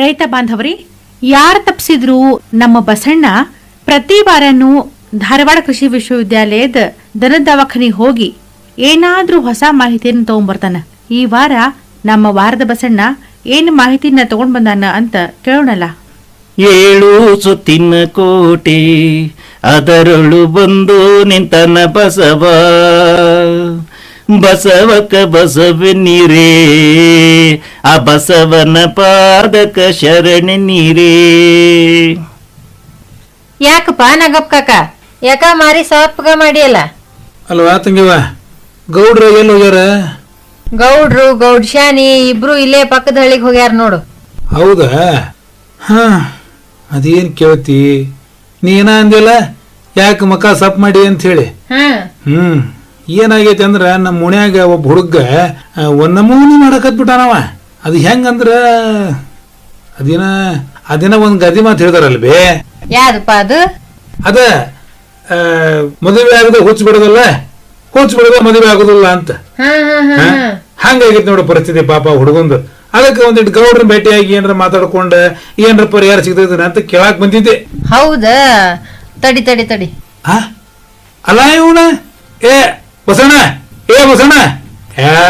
ರೈತ ಬಾಂಧವರಿ, ಯಾರು ತಪ್ಪಿಸಿದ್ರು ನಮ್ಮ ಬಸಣ್ಣ ಪ್ರತಿ ವಾರನೂ ಧಾರವಾಡ ಕೃಷಿ ವಿಶ್ವವಿದ್ಯಾಲಯದ ದನ ದವಾಖಾನಿಗೆ ಹೋಗಿ ಏನಾದ್ರೂ ಹೊಸ ಮಾಹಿತಿಯನ್ನು ತಗೊಂಡ್ಬರ್ತಾನ ಈ ವಾರ ನಮ್ಮ ವಾರದ ಬಸಣ್ಣ ಏನ್ ಮಾಹಿತಿನ ತಗೊಂಡ್ ಬಂದಾನ ಅಂತ ಕೇಳೋಣಲ್ಲ. ಏಳು ಸುತ್ತಿನ ಕೋಟಿ ಅದರಳು ಬಂದು ನಿಂತನ ಬಸವ. ಬಸವಕ ಬಸವನಿರೇ ಆ ಬಸವನ ಪಾದಕ ಶರಣ ನೀರೇ. ಯಾಕಪ್ಪ ನಾಗಪ್ಪ ಕಾಕ ಯಾಕ ಮಾರಿ ಸಪ್ಪಗ ಮಾಡಿಯಲ್ಲ? ಅಲ್ವಾ ತಂಗಿವ? ಗೌಡ್ರು ಎಲ್ಲಿ ಹೋಗ್ಯಾರ? ಗೌಡ್ರು ಗೌಡ್ ಶಾನಿ ಇಬ್ರು ಇಲ್ಲೇ ಪಕ್ಕದ ಹಳ್ಳಿಗೆ ಹೋಗ್ಯಾರ ನೋಡು. ಹೌದಾ? ಹಾ ಅದೇನ್ ಕೇಳ್ತಿ? ನೀ ಏನ ಅಂದಿಲ್ಲ ಯಾಕೆ ಮಕ ಸಪ್ ಮಾಡಿ ಅಂತ ಹೇಳಿ? ಹ್ಮ್. ಹ್ಮ್. ಏನಾಗೈತಿ ಅಂದ್ರೆ ನಮ್ಮ ಮುಣ್ಯಾಗ ಒಬ್ಬ ಹುಡುಗ ಒಂದ್ ನಮೂನಿ ಮಾಡಕತ್ಬಿಟ್ಟಾನವ ಅದು ಹೆಂಗಂದ್ರೆ ಅದಿನ ಅದಿನ ಒಂದು ಗದಿ ಮಾತು ಹೇಳ್ತಾರಲ್ಬೇ ಯಾರಪ್ಪ ಅದು? ಅದ ಮದುವೆ ಆಗದೆ ಹುಚ್ಚ ಬಿಡೋದಲ್ಲ? ಹುಚ್ಚ ಬಿಡೋದ ಮದುವೆ ಆಗೋದಿಲ್ಲ ಅಂತ. ಹ್ಮ್ ಹ್ಮ್ ಹ್ಮ್ ಹಾ? ಹ್ಮ್ ಹಂಗಾಗೈತಿ ನೋಡು ಪರಿಸ್ಥಿತಿ ಪಾಪ ಹುಡುಗಂದು. ಅದಕ್ಕೆ ಒಂದಿಟ್ಟು ಗೌಡ್ರ ಭೇಟಿಯಾಗಿ ಏನಾರ ಮಾತಾಡ್ಕೊಂಡ ಏನಾರ ಪರಿಹಾರ ಸಿಗ್ತದ ಅಂತ ಕೇಳಾಕ್ ಬಂದಿದ್ದೆ. ಹೌದಾ? ತಡಿ ತಡಿ ತಡಿ. ಅಲ್ಲ ಇವನ? ಏ ಬಸಣ್ಣ ಏ ಬಸಣ್ಣ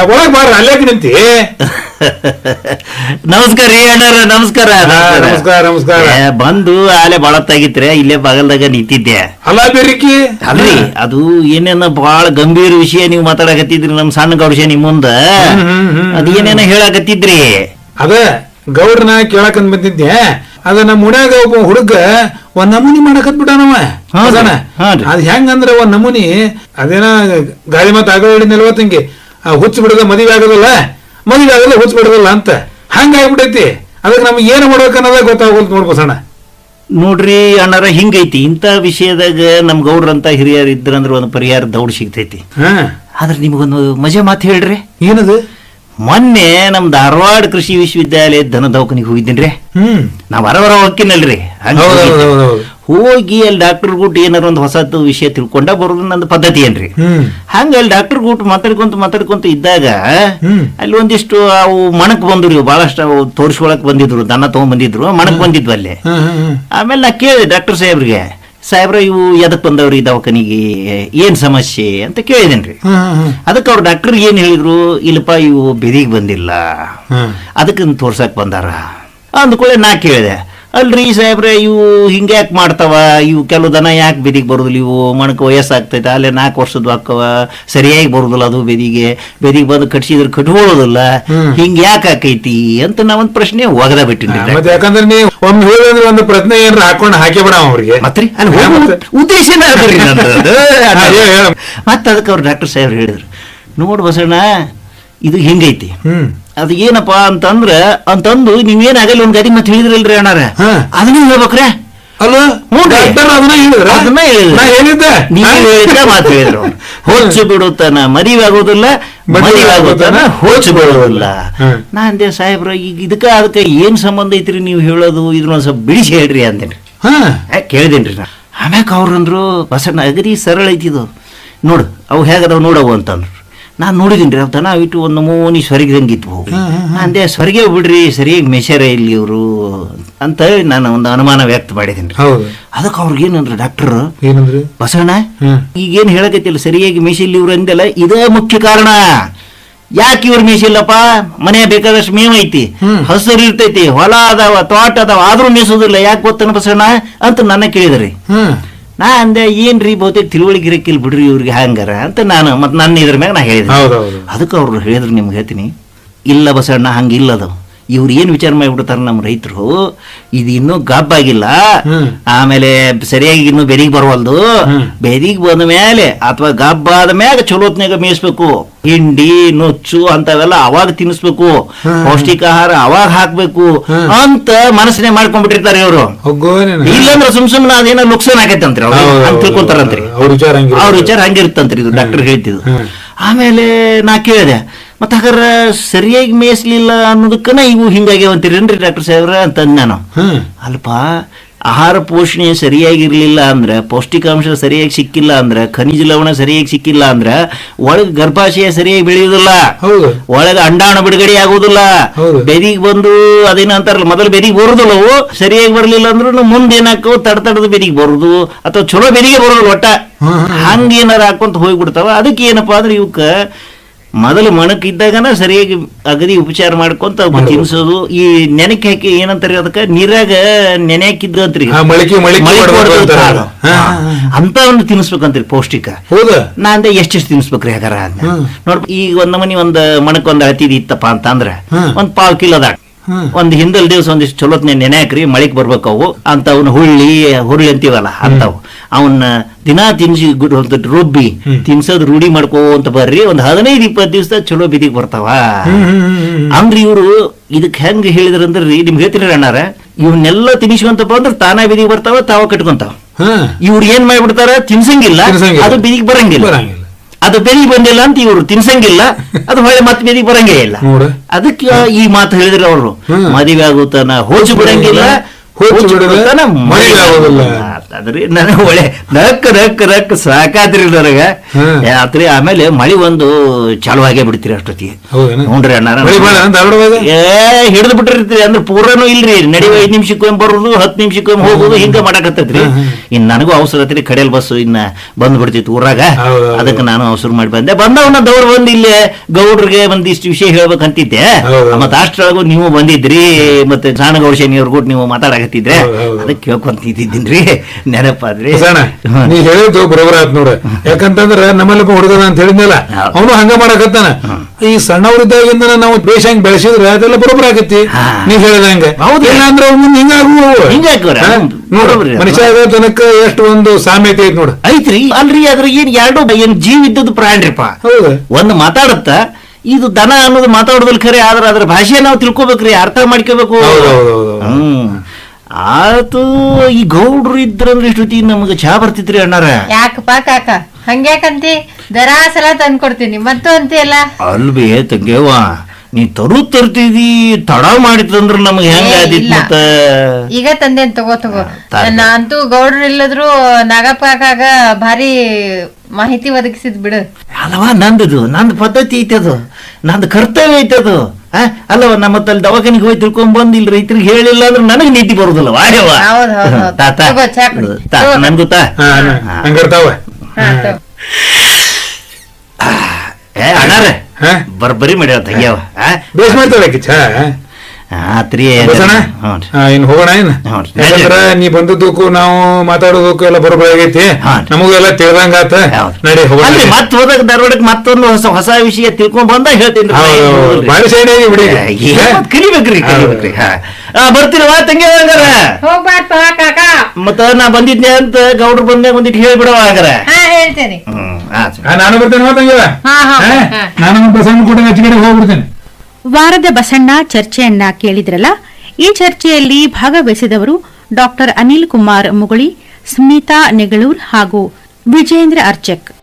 ಒಳಗ್ ಬಾರ ಅಲ್ಲೇಕ್ ನಿಂತಿ. ನಮಸ್ಕಾರ ರೀ ಅಣ್ಣಾರ ನಮಸ್ಕಾರ. ನಮಸ್ಕಾರ, ನಮಸ್ಕಾರ. ಏ, ಬಂದು ಆಲೆ ಬಾಳತ್ತಾಗಿತ್ರೆ ಇಲ್ಲೇ ಬಾಗಲ್ದಾಗ ನಿಂತಿದ್ದೆ. ಅಲ್ಲ ಬೇರಿಕಿ ಅಲ್ರಿ ಅದು ಏನೇನ ಬಹಳ ಗಂಭೀರ ವಿಷಯ ನೀವು ಮಾತಾಡಕತ್ತಿದ್ರಿ ನಮ್ ಸಣ್ಣ ಗೌಡ್ಶ ನಿಮ್ ಮುಂದ. ಅದ ಹ್ಮ್, ಹ್ಮ್, ಅದ್ ಏನೇನ ಹೇಳಕತ್ತಿದ್ರಿ. ಅದ ಗೌಡ್ರನ ಕೇಳಕಂದ್ ಬಂದಿದ್ದೆ. ಅದ ನಮ್ಮ ಮುನ್ಯಾಗ ಒಬ್ಬ ಹುಡುಗ ಒಂದ್ ನಮೂನಿ ಮಾಡಕತ್ ಬಿಟ್ಟಾನವ. ಅದ್ ಹೆಂಗಂದ್ರ ಒಂದ್ ನಮೂನಿ ಅದೇನ ಗಾಳಿ ಮತ್ ಆಗ ನಲ್ವತ್ತಂಗೆ ಹುಚ್ಚ ಬಿಡದ ಮದುವೆ ಆಗೋದಿಲ್ಲ? ಮದುವೆ ಆಗೋದಿಲ್ಲ ಹುಚ್ಚ ಬಿಡೋದಿಲ್ಲ ಅಂತ. ಹಂಗ ಆಗ್ಬಿಟೈತಿ. ಅದಕ್ಕೆ ನಮ್ಗೆ ಏನು ಮಾಡ್ಬೇಕು ಅನ್ನೋದ ಗೊತ್ತಾಗೋದು ನೋಡ್ಬೋಸಣ್ಣ ನೋಡ್ರಿ ಅಣ್ಣಾರ ಹಿಂಗೈತಿ. ಇಂಥ ವಿಷಯದಾಗ ನಮ್ ಗೌಡ್ರಂತ ಹಿರಿಯರ್ ಇದ್ರಂದ್ರ ಒಂದು ಪರಿಹಾರ ದೌಡ್ ಸಿಗ್ತೈತಿ. ಹಾ. ಆದ್ರೆ ನಿಮ್ಗೊಂದು ಮಜಾ ಮಾತು ಹೇಳ್ರಿ. ಏನದು? ಮೊನ್ನೆ ನಮ್ ಧಾರವಾಡ ಕೃಷಿ ವಿಶ್ವವಿದ್ಯಾಲಯ ದನ ದವಾಖಾನಿಗೆ ಹೋಗಿದ್ದೀನಿ ಹ್ಮ್. ನಾವ್ ಹೊರ ಹೊರ ಹೋಗ್ತೀನಲ್ರಿ. ಹಂಗ್ ಅಲ್ಲಿ ಡಾಕ್ಟರ್ ಗುಟ್ ಏನಾರ ಒಂದು ಹೊಸದು ವಿಷಯ ತಿಳ್ಕೊಂಡ ಬರೋದು ನಂದು ಪದ್ಧತಿ ಏನ್ರಿ. ಹಂಗ ಅಲ್ಲಿ ಡಾಕ್ಟರ್ ಗುಟ್ ಮಾತಾಡ್ಕೊಂತ ಮಾತಾಡ್ಕೊಂತ ಇದ್ದಾಗ ಅಲ್ಲಿ ಒಂದಿಷ್ಟು ಅವು ಮಣಕ್ ಬಂದ್ರು ಬಹಳಷ್ಟು ಅವು ತೋರಿಸ್ಕೊಳಕ್ ಬಂದಿದ್ರು ದನ ತಗೊಂಡ್ ಬಂದಿದ್ರು ಮಣಕ್ ಬಂದಿದ್ವು ಅಲ್ಲಿ. ಆಮೇಲೆ ನಾ ಕೇಳಿದೆ ಡಾಕ್ಟರ್ ಸಾಹೇಬ್ರಿಗೆ. ಸಾಹೇಬ್ರ ಇವು ಎದಕ್ ಬಂದವ್ರಿ ಈ ದವಾಖಾನಿಗೆ? ಏನ್ ಸಮಸ್ಯೆ ಅಂತ ಕೇಳಿದೇನ್ರಿ. ಅದಕ್ಕೆ ಅವ್ರು ಡಾಕ್ಟರ್ ಏನ್ ಹೇಳಿದ್ರು? ಇಲ್ಲಪ್ಪ ಇವು ಬೆದಿಗೆ ಬಂದಿಲ್ಲ. ಅದಕ್ಕೆ ತೋರ್ಸಕ್ ಬಂದಾರ. ಅಂದ್ಕೊಳ್ಳೆ ನಾ ಕೇಳಿದೆ. ಅಲ್ರಿ ಸಾಹೇಬ್ರೆ ಇವು ಹಿಂಗೆ ಯಾಕೆ ಮಾಡ್ತಾವ? ಇವು ಕೆಲವು ದನ ಯಾಕೆ ಬೆದಿಗೆ ಬರೋದಿಲ್ಲ? ಇವು ಮಣಕ ವಯಸ್ಸಾಗ್ತೈತೆ ಅಲ್ಲೇ ನಾಲ್ಕು ವರ್ಷದ್ದು ಹಾಕವ ಸರಿಯಾಗಿ ಬರೋದಿಲ್ಲ ಅದು ಬೆದಿಗೆ. ಬೆದಿಗೆ ಬಂದು ಕಟ್ಸಿದ್ರೆ ಕಟ್ಕೊಳ್ಳೋದಿಲ್ಲ. ಹಿಂಗೆ ಯಾಕೆ ಆಕೈತಿ ಅಂತ ನಾ ಒಂದು ಪ್ರಶ್ನೆ ಒಗದ ಬಿಟ್ಟಿನಿ. ಮತ್ತೆ ಯಾಕಂದ್ರೆ ನೀವು ಒಂದು ಹೇಳಿದ್ರೆ ಒಂದು ಪ್ರಶ್ನೆ ಏನಾರ ಹಾಕೊಂಡು ಹಾಕಿ ಬಿಡ ಅವ್ರಿಗೆ. ಮತ್ತೆ? ಉದ್ದೇಶ. ಮತ್ತೆ ಅದಕ್ಕೆ ಅವ್ರು ಡಾಕ್ಟರ್ ಸಾಹೇಬ್ರು ಹೇಳಿದ್ರು ನೋಡು ಬಸಣ್ಣ ಇದು ಹಿಂಗೈತಿ? ಹ್ಮ್. ಅದು ಏನಪ್ಪಾ ಅಂತಂದ್ರ ಅಂತಂದು ನೀವೇನಾಗಲ್ಲ ಒಂದ್ ಗಾಡಿ ಮತ್ತೆ ಹೇಳಿದ್ರಲ್ರಿ ಅಣ್ಣಾರ. ಹಾ. ಅದನ್ನ ಹೇಳ್ಬೇಕ್ರೆ. ಡಾಕ್ಟರ್ ಅದನ್ನ ಹೇಳಿದ್ರ? ಅದನ್ನ ಹೇಳಿದ್ದೆ. ನೀವು? ಮಾತು ಹೇಳಿದ್ರು. ಹೊಚ್ಚು ಬಿಡುತ್ತಾನ ಮದುವೆ ಮರಿವಾಗುತ್ತಾನ ಹೊಚ್ಚು ಬಿಡೋದಿಲ್ಲ. ನಾ ಅಂದೆ ಸಾಹೇಬ್ರ ಈಗ ಇದಕ್ಕ ಅದಕ್ಕೆ ಏನ್ ಸಂಬಂಧ ಐತ್ರಿ ನೀವು ಹೇಳೋದು? ಇದ್ರ ಒಂದ್ ಸ್ವಲ್ಪ ಬಿಡಿಸಿ ಹೇಳ್ರಿ ಅಂತೇನಿ ಹಾ. ಕೇಳಿದೇನ್ರಿ ನಾ. ಆಮ್ಯಾಕ ಅವ್ರಂದ್ರು ಬಸಣ್ಣ ಅಗದಿ ಸರಳ ಐತಿದು ನೋಡು ಅವು ಹೇಗದವ್ ನೋಡವು ಅಂತಂದ್ರು. ನಾನು ನೋಡಿದೀನಿ ರೀ ದನ ಇಟ್ಟು ಒಂದು ನಮೂನಿ ಸ್ವರ್ಗದಂಗಿತ್ತು ಹೋಗಿ ಅಂದೆ ಸ್ವರ್ಗೆ ಬಿಡ್ರಿ ಸರಿಯಾಗಿ ಮೆಷರೇ ಇಲ್ಲಿ ಇವರು ಅಂತ ಹೇಳಿ ನಾನು ಒಂದು ಅನುಮಾನ ವ್ಯಕ್ತ ಮಾಡಿದ್ದೀನಿ ಅದಕ್ಕೆ ಅವ್ರಿಗೆ ಏನಂದ್ರೆ ಡಾಕ್ಟರ್ ಬಸವಣ್ಣ ಬಸಣ್ಣ. ಈಗೇನು ಹೇಳಕತ್ತಿಲ್ಲ ಸರಿಯಾಗಿ ಮೆಸಿಲ್ ಇವ್ರು ಅಂದೆಲ್ಲ ಇದೇ ಮುಖ್ಯ ಕಾರಣ. ಯಾಕೆ ಇವ್ರ ಮೀಸಿಲ್ಲಪ್ಪ ಮನೆ ಬೇಕಾದಷ್ಟು ಮೇವ್ ಐತಿ. ಹಸಿರು ಇರ್ತೈತಿ ಹೊಲ ಅದಾವ ತೋಟ ಅದಾವ ಆದ್ರೂ ಮೀಸೋದಿಲ್ಲ. ಯಾಕೆ ಗೊತ್ತನ ಬಸಣ್ಣ ಅಂತ ನನ್ನ ಕೇಳಿದ್ರಿ. ನಾ ಅಂದೆ ಏನ್ರಿ ಬಹುತೇಕ ತಿಳುವಳಿಕೆ ಇರಕ್ಕಿಲ್ಲ ಬಿಡ್ರಿ ಇವ್ರಿಗೆ ಹಂಗಾರ ಅಂತ ನಾನು ಮತ್ತೆ ನನ್ನ ಇದ್ರ ಮ್ಯಾಗ ನಾ ಹೇಳಿದೆ. ಹೌದೌದು. ಅದಕ್ಕೆ ಅವ್ರು ಹೇಳಿದ್ರು ನಿಮ್ಗೆ ಹೇಳ್ತೀನಿ ಇಲ್ಲ ಬಸಣ್ಣ ಹಂಗಿಲ್ಲ ಅದು ಇವ್ರು ಏನು ವಿಚಾರ ಮಾಡಿಬಿಡ್ತಾರೆ ನಮ್ಮ ರೈತರು? ಇದು ಇನ್ನೂ ಗಬ್ಬಾಗಿಲ್ಲ. ಆಮೇಲೆ ಸರಿಯಾಗಿ ಇನ್ನು ಬೆರಿಗೆ ಬರವಲ್ದು. ಬೆರಿಗೆ ಬಂದ ಮೇಲೆ ಅಥವಾ ಗಬ್ಬಾದ ಮೇಲೆ ಚಲೋತ್ನಾಗ ಮೇಯಿಸ್ಬೇಕು. ಹಿಂಡಿ ನುಚ್ಚು ಅಂತವೆಲ್ಲ ಅವಾಗ ತಿನ್ನಿಸ್ಬೇಕು. ಪೌಷ್ಟಿಕ ಆಹಾರ ಅವಾಗ ಹಾಕ್ಬೇಕು. ಅಂತ ಮನಸ್ಸನ್ನೇ ಮಾಡ್ಕೊಂಡ್ಬಿಟ್ಟಿರ್ತಾರೆ ಇವರು. ಇಲ್ಲಂದ್ರೆ ಸುಮ್ ಸುಮ್ನ ಅದೇನೋ ನುಕ್ಸಾನ್ ಆಗೈತಂತ್ರಿ ಅಂತ ತಿಳ್ಕೊಂತಾರಂತ್ರಿ. ಅವ್ರ ವಿಚಾರ ಹಂಗಿರುತ್ತೆ. ಅವ್ರ ವಿಚಾರ ಹಂಗಿರುತ್ತಂತ್ರಿ ಇದು ಡಾಕ್ಟರ್ ಹೇಳ್ತಿದ್ರು ಆಮೇಲೆ ನಾ ಕೇಳಿದೆ ಮತ್ತ ಹಾಗಾದ್ರೆ ಸರಿಯಾಗಿ ಮೇಯಿಸ್ಲಿಲ್ಲ ಅನ್ನೋದಕ್ಕನ ಇವು ಹಿಂಗಾಗ್ಯಾವ ಅಂತೀರೇನ್ರಿ ಡಾಕ್ಟರ್ ಸಾಹೇಬ್ರ ಅಂತಂದ ನಾನು. ಅಲ್ಪ ಆಹಾರ ಪೋಷಣೆ ಸರಿಯಾಗಿರ್ಲಿಲ್ಲ ಅಂದ್ರೆ ಪೌಷ್ಟಿಕಾಂಶ ಸರಿಯಾಗಿ ಸಿಕ್ಕಿಲ್ಲ ಅಂದ್ರೆ ಖನಿಜ ಲವಣ ಸರಿಯಾಗಿ ಸಿಕ್ಕಿಲ್ಲ ಅಂದ್ರೆ ಒಳಗೆ ಗರ್ಭಾಶಯ ಸರಿಯಾಗಿ ಬೆಳೆಯುವುದಿಲ್ಲ ಒಳಗೆ ಅಂಡಾಣ ಬಿಡುಗಡೆ ಆಗುದಿಲ್ಲ. ಹೌದು. ಬೆದಿಗೆ ಬಂದು ಅದೇನಂತಾರಲ್ಲ ಮೊದಲು ಬೆದಿಗೆ ಬರುದಿಲ್ಲ ಅವು. ಸರಿಯಾಗಿ ಬರಲಿಲ್ಲ ಅಂದ್ರೂ ಮುಂದೆ ಏನಾಕವು ತಡ ತಡದ ಬೆದಿಗೆ ಬರುದು ಅಥವಾ ಚಲೋ ಬೆದಿಗೆ ಬರುದಿಲ್ಲ ಒಟ್ಟ. ಹಂಗೇನಾರ ಹಾಕೊಂತ ಹೋಗ್ಬಿಡ್ತಾವ. ಅದಕ್ಕೆ ಏನಪ್ಪಾ ಅಂದ್ರೆ ಇವಕ್ಕ ಮೊದಲು ಮಣಕ್ ಇದ್ದಾಗನ ಸರಿಯಾಗಿ ಅಗದಿ ಉಪಚಾರ ಮಾಡ್ಕೊಂತ ತಿನ್ಸೋದು ಈ ನೆನಕ್ಕೆ ಹಾಕಿ ಏನಂತಾರೆ ಅದಕ್ಕೆ? ನೀರಾಗ ನೆನೆ ಹಾಕಿದ್ದು ಅಂತ್ರಿ. ಅಂತ ಒಂದು ತಿನ್ಸ್ಬೇಕಂತ್ರಿ ಪೌಷ್ಟಿಕ. ನಾ ಅಂದೆ ಎಷ್ಟೆಷ್ಟು ತಿನ್ಸ್ಬೇಕ್ರಿ ಹಾಗಾರ. ನೋಡ್ ಈಗ ಒಂದ್ ಮನಿ ಒಂದ್ ಮಣಕ್ ಒಂದ್ ಅಳತಿದ್ ಇತ್ತಪ್ಪ ಅಂತ ಅಂದ್ರ ಹ್ಮ್. ಒಂದ್ ಪಾವ್ ಕಿಲೋದಾಗ. ಒಂದ್ ಹಿಂದಲ್ ದಿವಸ ಒಂದಿಷ್ಟು ಚಲೋತ್ನೆ ನೆನೆ ಹಾಕ್ರಿ ಮಳಿಕ್ ಬರ್ಬೇಕು ಅವು. ಅಂತವ್ನ ಹುಳ್ಳಿ ಹುರುಳಿ ಅಂತೀವಲ್ಲ ಅಂತವು. ಅವನ್ನ ದಿನಾ ತಿನ್ಸಿ ಅಂತ ರುಬ್ಬಿ ತಿನ್ಸೋದ್ ರೂಢಿ ಮಾಡ್ಕೋ ಅಂತ ಬರ್ರಿ ಒಂದ್ ಹದಿನೈದು ಇಪ್ಪತ್ತು ದಿವಸ ಚಲೋ ಬಿದಿಗ್ ಬರ್ತಾವ. ಅಂದ್ರ ಇವ್ರು ಇದಕ್ ಹೆಂಗ್ ಹೇಳಿದ್ರಂದ್ರಿ ನಿಮ್ಗೆ ಹೇಳ್ತೀನಿ ಅಣ್ಣಾರ ಇವನ್ನೆಲ್ಲ ತಿನ್ಸ್ಕೊಂತಪ್ಪ ಅಂದ್ರ ತಾನೇ ಬಿದಿಗ್ ಬರ್ತಾವ ತಾವ ಕಟ್ಕೊಂತಾವ. ಇವ್ರ ಏನ್ ಮಾಡ್ಬಿಡ್ತಾರ ತಿನ್ಸಂಗಿಲ್ಲ. ಅದು ಬಿದಿಗೆ ಬರಂಗಿಲ್ಲ. ಅದು ಬೆಳಿ ಬಂದಿಲ್ಲ ಅಂತ ಇವರು ತಿನ್ಸಂಗಿಲ್ಲ. ಅದು ಹೊಳೆ ಮತ್ತೆ ಬೆದಿಗ್ ಬರಂಗೇ ಇಲ್ಲ. ಅದಕ್ಕೆ ಈ ಮಾತು ಹೇಳಿದ್ರೆ ಅವರು. ಮದುವೆ ಆಗುತ್ತಾನ ಹೋಚು ಬಿಡಂಗಿಲ್ಲ ಅದ್ರಿ ನನಗೆ ಒಳ್ಳೆ ಸಾಕಾತ್ರಿ ನನಗ. ಆತ್ರಿ ಆಮೇಲೆ ಮಳಿ ಒಂದು ಚಾಲು ಆಗೇ ಬಿಡ್ತೀರಿ ಅಷ್ಟೊತ್ತಿಗೆ? ನೋಡ್ರಿ ಧಾರವಾಡದಾಗ? ಏ ಹಿಡಿದು ಬಿಟ್ಟಿರ್ತೀರಿ ಅಂದ್ರೆ ಪೂರನು ಇಲ್ರಿ. ನಡೆಯುವ ಐದ್ ನಿಮಿಷಕ್ಕೊಮ್ಮೆ ಬರೋದು ಹತ್ತು ನಿಮಿಷಕ್ಕೊಮ್ಮೆ ಹೋಗುದು ಹಿಂಗ ಮಾಡಕತ್ತೈತ್ರಿ ಇನ್ ನನಗೂ ಅವಸರ ಐತ್ರಿ ಕಡೆಯಲ್ಲಿ ಬಸ್ ಇನ್ನ ಬಂದ್ ಬಿಡ್ತಿತ್ತು ಊರಾಗ. ಅದಕ್ಕೆ ನಾನು ಅವಸರ ಮಾಡಿ ಬಂದೆ. ಬಂದವನ ದೌರ್ ಬಂದು ಇಲ್ಲಿ ಗೌಡ್ರಿಗೆ ಒಂದಿಷ್ಟು ವಿಷಯ ಹೇಳ್ಬೇಕಂತಿದ್ದೆ. ಮತ್ತ ಅಷ್ಟ್ರೊಳಗೂ ನೀವು ಬಂದಿದ್ರಿ ಮತ್ತೆ ಸಾಣಗೌಡ ಶನಿಯವ್ರ ಕೂಡ ನೀವು ಮಾತಾಡಕತ್ತಿದ್ರೆ ಹೌದು, ಅದಕ್ಕೆ ಕೇಳ್ಕೊಂತಿದ್ದೀನ್ರಿ ನೆನಪಾದ್ರಿ ನೀ ಹೇಳಿದ್ದು ಬರೋಬರ ಆತ್ ನೋಡ. ಯಾಕಂತಂದ್ರ ನಮ್ಮಲ್ಲಪ್ಪ ಹುಡುಗದ ಅಂತ ಹೇಳಿದ್ನಲ್ಲ. ಅವನು ಹಂಗ ಮಾಡಕತ್ತಾನ. ಈ ಸಣ್ಣವರಿದ್ದಾಗಿಂದ ನಾವು ದೇಶ ಹಂಗ ಬೆಳೆಸಿದ್ರೆ ಅದೆಲ್ಲ ಬರೋಬರ ಆಗತ್ತಿ ಹಾ. ನೀ ಹೇಳ್ದಂಗ ಅವ್ನು ಮುಂದೆ ಹಿಂಗಾಗುವ ನೋಡ್ರಿ. ಮನುಷ್ಯ ತನಕ ಎಷ್ಟು ಒಂದು ಸಾಮ್ಯತೆ ಐತಿ ನೋಡು. ಐತ್ರಿ. ಅಲ್ರಿ ಅದ್ರ ಏನ್ ಎರಡು ಏನ್ ಜೀವ ಇದ್ದದ್ದು ಪ್ರಾಣಿರಿಪ್ಪ. ಒಂದು ಮಾತಾಡತ್ತ ಇದು ದನ ಅನ್ನೋದು ಮಾತಾಡೋದಿಲ್ಲ ಖರೆ ಆದ್ರೆ ಅದ್ರ ಭಾಷೆ ನಾವು ತಿಳ್ಕೊಬೇಕ್ರಿ ಅರ್ಥ ಮಾಡ್ಕೋಬೇಕು. ಹ್ಮ್. ಆತು ಈ ಗೌಡ್ರು ಇದ್ರಂದ್ರೆ ಇಷ್ಟೊತ್ತಿಗೆ ನಮ್ಗೆ ಚಾ ಬರ್ತಿತ್ರಿ ಅಣ್ಣಾರ. ಯಾಕಪ್ಪ ಕಾಕ? ಹಂಗ್ಯಾಕಂತಿ? ದರಾ ಸಲ ತಂದ್ಕೊಡ್ತೀನಿ. ಮತ್ತು ಅಂತೀಯಲ್ಲ? ಅಲ್ವೇ ತಂಗೇವ ನೀ ತರು ತರ್ತಿದಿ ತಡ ಮಾಡಿತ್ತಂದ್ರ ನಮ್ಗೆ ಹೆಂಗ ಏ, ಆದಿತ್ ಇಲ್ಲ. ಮತ್ತ? ಈಗ ತಂದೇನ್ ತಗೋ ತಗೋ. ನಾನಂತೂ ಗೌಡ್ರು ಇಲ್ಲದ್ರು ನಾಗಪ್ಪ ಕಾಕಾಗ ಭಾರಿ ಮಾಹಿತಿ ಒದಗಿಸಿದ್ ಬಿಡು. ಅಲ್ವಾ ನಂದದು ನಂದ್ ಪದ್ಧತಿ ಐತದು ನಂದು ಕರ್ತವ್ಯ ಐತದು ಆ, ಅಲ್ಲವ ನಮ್ಮ ತಲ್ಲಿ ದವಾಖಾನಿಗೆ ಹೋಗಿ ತಿಳ್ಕೊಂಡ್ ಬಂದಿಲ್ಲ ರೈತರಿಗೆ ಹೇಳಿಲ್ಲ ಅಂದ್ರೆ ನನಗ್ ನೀತಿ ಬರುದಿಲ್ಲ ವಾಯವ ಹೌದ್ ಹೌದ್ ಹೌದ್. ತಾತ ತಗೋ, ಚಾ ಕುಡಿ. ತಾ ತಗೋ. ನನ್ಗೂ ತಾ. ಹಾ ಹಂಗಿರ್ತಾವ. ಏ ಅಣ್ಣಾರ. ಹಾ? ಬರ್ಬರಿ ಮಾಡ್ಯಾವ ತಂಗ್ಯಾವ. ಬೇಸ್ ಮಾಡ್ತಾವ ಆಕಿ ಚಾ ಆತ್ರಿ ಇನ್ ಹೋಗೋಣ ಏನ್. ಯಾಕಂದ್ರ ನೀ ಬಂದದ್ದಕ್ಕೂ ನಾವು ಮಾತಾಡೋದಕ್ಕೂ ಎಲ್ಲ ಬರೋಬರ ಆಗೈತಿ. ಹಾ. ನಮಗೂ ಎಲ್ಲ ತಿಳಿದಂಗ ಆತ. ನಡಿ ಹೋಗೋಣ ಮತ್ ಹೋದಾಗ ಧಾರವಾಡಕ್ಕೆ ಮತ್ತೊಂದು ಹೊಸ ಹೊಸ ವಿಷಯ ತಿಳ್ಕೊಂಡ್ ಬಂದ ಹೇಳ್ತೀನಿ. ಬಾರಿ ಸೈಡ್ ಆಗಿ ಬಿಡಿ. ಕಲಿಬೇಕ್ರಿ ಕಲಿಬೇಕ್ರಿ. ಬರ್ತೀರವಾ ತಂಗಿ ಹಂಗಾರ ಮತ್ತ ನಾ ಬಂದಿದ್ದೆ ಅಂತ ಗೌಡ್ರು ಬಂದಾಗ ಒಂದಿಟ್ಟು ಹೇಳ್ಬಿಡವ ಹಂಗಾರ. ನಾನು ಬರ್ತೇನೆ. ನಾನು ಬಸಣ್ಣ ಕೂಡ ಹಚ್ಚಿಕಡೆ ಹೋಗ್ಬಿಡ್ತೇನೆ. ವಾರದ ಬಸಣ್ಣ ಚರ್ಚೆಯನ್ನ ಕೇಳಿದ್ರಲ್ಲ? ಈ ಚರ್ಚೆಯಲ್ಲಿ ಭಾಗವಹಿಸಿದವರು ಡಾಕ್ಟರ್ ಅನಿಲ್ ಕುಮಾರ್ ಮುಗುಳಿ, ಸ್ಮಿತಾ ನೆಗಳೂರ್ ಹಾಗೂ ವಿಜೇಂದ್ರ ಅರ್ಚಕ್.